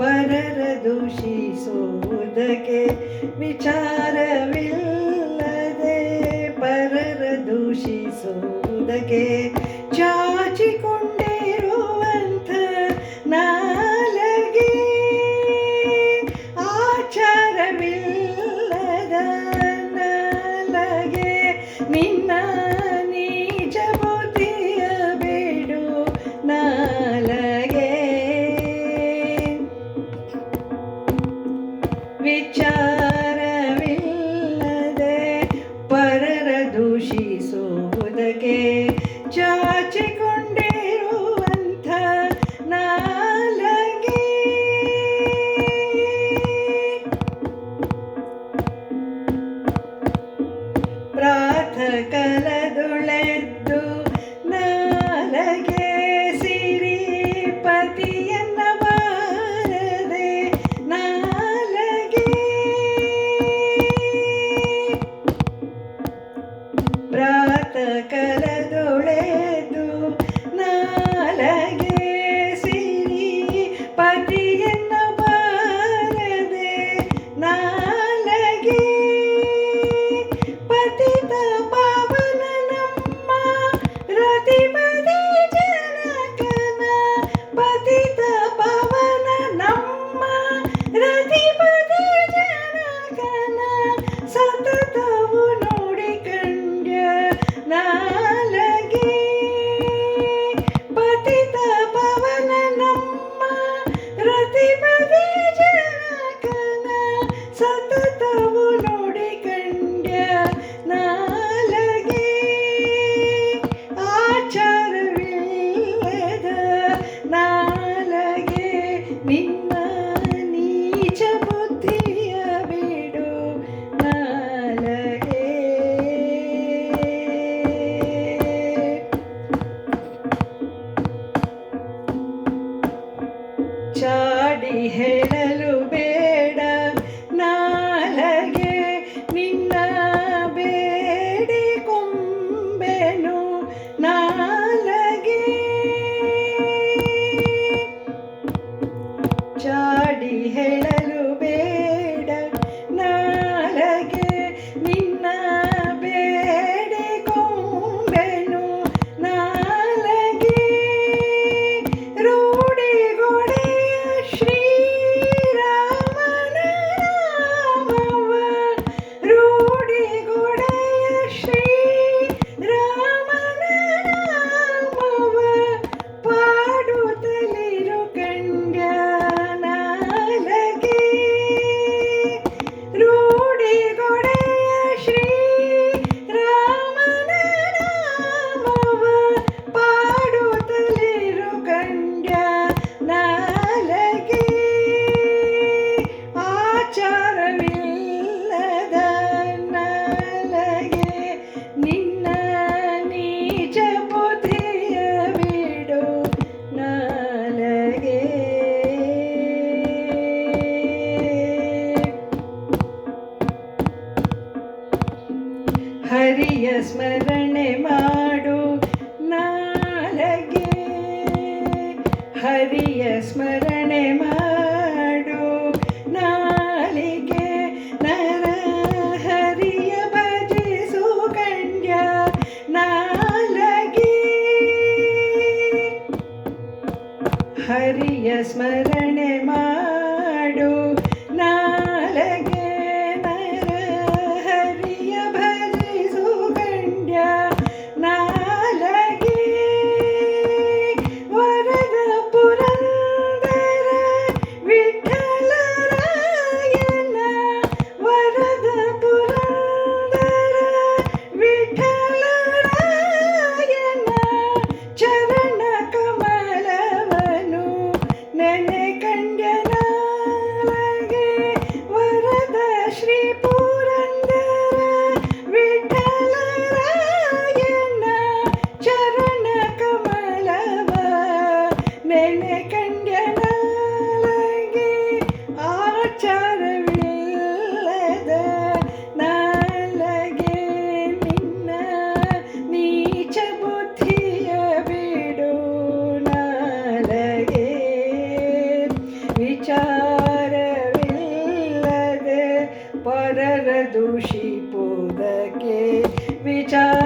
ಪರರ ದೂಷಿಸುವುದಕ್ಕೆ ವಿಚಾರವಿಲ್ಲದೆ ಪರರ ದೂಷಿಸುವುದಕ್ಕೆ ಶುಭುದಕ್ಕೆ ಚಾಚಿಕೊಂಡು ಹರಿಯ ಸ್ಮರಣೆ ಮಾಡು ನಾಳೆಗೆ ಹರಿಯ ಸ್ಮರಣೆ ವಿಚಾರವಿಲ್ಲದೆ